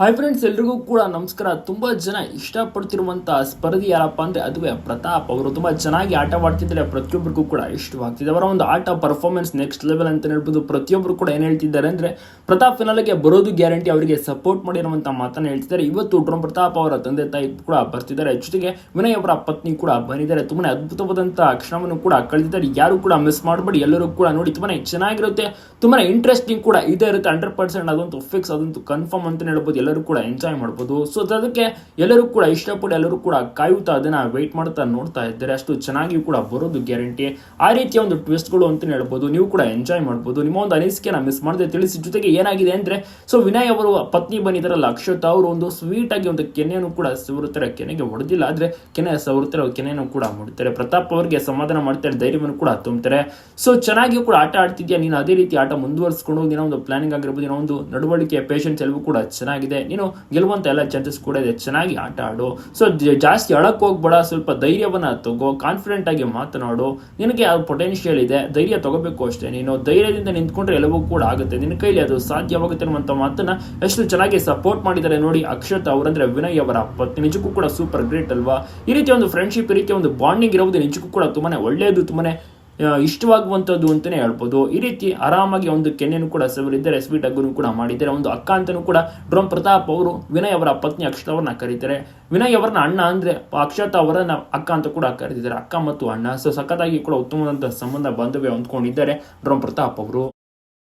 Hi friends ಎಲ್ರಿಗೂ ಕೂಡ ನಮಸ್ಕಾರ. ತುಂಬಾ ಜನ ಇಷ್ಟಪಡ್ತಿರುವಂತಹ ಸ್ಪರ್ಧಿ ಯಾರಪ್ಪ ಅಂದ್ರೆ ಅದುವೇ ಪ್ರತಾಪ್ ಅವರು. ತುಂಬಾ ಚೆನ್ನಾಗಿ ಆಟವಾಡ್ತಿದ್ದಾರೆ. ಪ್ರತಿಯೊಬ್ಬರಿಗೂ ಕೂಡ ಇಷ್ಟವಾಗ್ತಿದೆ. ಅವರ ಒಂದು ಆಟ ಪರ್ಫಾರ್ಮೆನ್ಸ್ ನೆಕ್ಸ್ಟ್ ಲೆವೆಲ್ ಅಂತ ಹೇಳ್ಬೋದು. ಪ್ರತಿಯೊಬ್ಬರು ಕೂಡ ಏನ್ ಹೇಳ್ತಿದ್ದಾರೆ ಅಂದ್ರೆ, ಪ್ರತಾಪ್ ಫಿನಾಲಿಗೆ ಬರೋದು ಗ್ಯಾರಂಟಿ ಅವರಿಗೆ ಸಪೋರ್ಟ್ ಮಾಡಿರುವಂತಹ ಮಾತನ್ನ ಹೇಳ್ತಿದ್ದಾರೆ. ಇವತ್ತು ಡ್ರೋಮ್ ಪ್ರತಾಪ್ ಅವರ ತಂದೆ ತಾಯಿ ಕೂಡ ಬರ್ತಿದ್ದಾರೆ. ಜೊತೆಗೆ ವಿನಯ್ ಅವರ ಪತ್ನಿ ಕೂಡ ಬಂದಿದ್ದಾರೆ. ತುಂಬಾನೇ ಅದ್ಭುತವಾದಂತಹ ಕ್ಷಣವನ್ನು ಕೂಡ ಕಳೆದಿದ್ದಾರೆ. ಯಾರು ಕೂಡ ಮಿಸ್ ಮಾಡಬೇಡಿ. ಎಲ್ಲರೂ ಕೂಡ ನೋಡಿ ತುಂಬಾನೇ ಚೆನ್ನಾಗಿರುತ್ತೆ. ತುಂಬಾನೇ ಇಂಟ್ರೆಸ್ಟಿಂಗ್ ಕೂಡ ಇದೇ ಇರುತ್ತೆ. ಹಂಡ್ರೆಡ್ ಪರ್ಸೆಂಟ್ ಅದಂತೂ ಫಿಕ್ಸ್ ಅದಂತೂ ಕನ್ಫರ್ಮ್ ಅಂತ ಹೇಳ್ಬೋದು. ಎಲ್ಲರೂ ಕೂಡ ಎಂಜಾಯ್ ಮಾಡ್ಬೋದು. ಸೊ ಅದಕ್ಕೆ ಎಲ್ಲರೂ ಕೂಡ ಇಷ್ಟಪಟ್ಟು ಎಲ್ಲರೂ ಕೂಡ ಕಾಯುತ್ತಾ ಅದನ್ನ ವೆಯ್ಟ್ ಮಾಡ್ತಾ ನೋಡ್ತಾ ಇದ್ದಾರೆ. ಅಷ್ಟು ಚೆನ್ನಾಗಿ ಕೂಡ ಬರೋದು ಗ್ಯಾರಂಟಿ ಆ ರೀತಿಯ ಒಂದು ಟ್ವಿಸ್ಟ್ಗಳು ಅಂತ ಹೇಳ್ಬೋದು. ನೀವು ಕೂಡ ಎಂಜಾಯ್ ಮಾಡ್ಬೋದು. ನಿಮ್ಮ ಒಂದು ಅನಿಸಿಕೆನ ಮಿಸ್ ಮಾಡದೆ ತಿಳಿಸಿ ಜೊತೆಗೆ ಏನಾಗಿದೆ ಅಂದ್ರೆ ಸೊ ವಿನಯ್ ಅವರು ಪತ್ನಿ ಬಂದಿದ್ದಾರಲ್ಲ, ಅಕ್ಷತಾ ಅವರು ಒಂದು ಸ್ವೀಟ್ ಆಗಿ ಒಂದು ಕೆನೆಯನ್ನು ಕೂಡ ಸವರುತ್ತಾರೆ. ಕೆನೆಗೆ ಹೊಡೆದಿಲ್ಲ, ಆದ್ರೆ ಕೆನೆ ಸವರುತ್ತಾರೆ ಕೆನೆಯನ್ನು ಕೂಡ ಮುಡ್ತಾರೆ ಪ್ರತಾಪ್ ಅವರಿಗೆ ಸಮಾಧಾನ ಮಾಡ್ತಾರೆ ಧೈರ್ಯವನ್ನು ಕೂಡ ತುಂಬುತ್ತಾರೆ ಸೊ ಚೆನ್ನಾಗಿ ಕೂಡ ಆಟ ಆಡ್ತಿದ್ಯಾ? ನೀನು ಅದೇ ರೀತಿ ಆಟ ಮುಂದುವರಿಸ್ಕೊಂಡು ಏನೋ ಒಂದು ಪ್ಲಾನಿಂಗ್ ಆಗಿರ್ಬೋದು ಏನೋ ಒಂದು ನಡವಳಿಕೆ ಪೇಷನ್ಸ್ ಎಲ್ಲವೂ ಕೂಡ ಚೆನ್ನಾಗಿದೆ. ನೀನು ಗೆಲ್ಲುವಂತ ಎಲ್ಲ ಚಾನ್ಸಸ್ ಕೂಡ ಇದೆ. ಚೆನ್ನಾಗಿ ಆಟ ಆಡು. ಸೊ ಜಾಸ್ತಿ ಅಳಕ್ ಹೋಗ್ಬೇಡ. ಸ್ವಲ್ಪ ಧೈರ್ಯವನ್ನ ತಗೋ. ಕಾನ್ಫಿಡೆಂಟ್ ಆಗಿ ಮಾತನಾಡು. ನಿನಗೆ ಆ ಪೊಟೆನ್ಷಿಯಲ್ ಇದೆ. ಧೈರ್ಯ ತಗೋಬೇಕು ಅಷ್ಟೇ. ನೀನು ಧೈರ್ಯದಿಂದ ನಿಂತ್ಕೊಂಡ್ರೆ ಎಲ್ಲವೂ ಕೂಡ ಆಗುತ್ತೆ. ನಿನ್ನ ಕೈಲಿ ಅದು ಸಾಧ್ಯವಾಗುತ್ತೆ ಅನ್ನುವಂಥ ಮಾತನ್ನ ಎಷ್ಟು ಚೆನ್ನಾಗಿ ಸಪೋರ್ಟ್ ಮಾಡಿದ್ದಾರೆ ನೋಡಿ ಅಕ್ಷತ್ ಅವರಂದ್ರೆ ವಿನಯ್ ಅವರ ಪತ್ನಿ. ನಿಜಕ್ಕೂ ಕೂಡ ಸೂಪರ್ ಗ್ರೇಟ್ ಅಲ್ವಾ? ಈ ರೀತಿ ಒಂದು ಫ್ರೆಂಡ್ಶಿಪ್ ಈ ರೀತಿ ಒಂದು ಬಾಂಡಿಂಗ್ ಇರುವುದು ನಿಜಕ್ಕೂ ಕೂಡ ತುಂಬಾನೇ ಒಳ್ಳೆಯದು ತುಂಬಾನೇ. ಇಷ್ಟವಾಗುವಂಥದ್ದು ಅಂತಲೇ ಹೇಳ್ಬೋದು. ಈ ರೀತಿ ಆರಾಮಾಗಿ ಒಂದು ಕೆನ್ನೆಯನ್ನು ಕೂಡ ಸವರಿದ್ದಾರೆ ಸ್ವೀಟ್ ಅಗ್ಗನ್ನು ಕೂಡ ಮಾಡಿದ್ದಾರೆ ಒಂದು ಅಕ್ಕ ಅಂತಲೂ ಕೂಡ ಡ್ರೋಮ್ ಪ್ರತಾಪ್ ಅವರು ವಿನಯ್ ಅವರ ಪತ್ನಿ ಅಕ್ಷತಾ ಅವ್ರನ್ನ ಕರೀತಾರೆ. ವಿನಯ್ ಅವರನ್ನ ಅಣ್ಣ ಅಂದರೆ ಅಕ್ಷತಾ ಅವರನ್ನ ಅಕ್ಕ ಅಂತ ಕೂಡ ಕರೀತಿದ್ದಾರೆ. ಅಕ್ಕ ಮತ್ತು ಅಣ್ಣ. ಸೊ ಸಖತ್ತಾಗಿ ಕೂಡ ಉತ್ತಮವಾದಂಥ ಸಂಬಂಧ, ಬಾಂಧವ್ಯ ಹೊಂದ್ಕೊಂಡಿದ್ದಾರೆ ಡ್ರೋಮ್ ಪ್ರತಾಪ್ ಅವರು.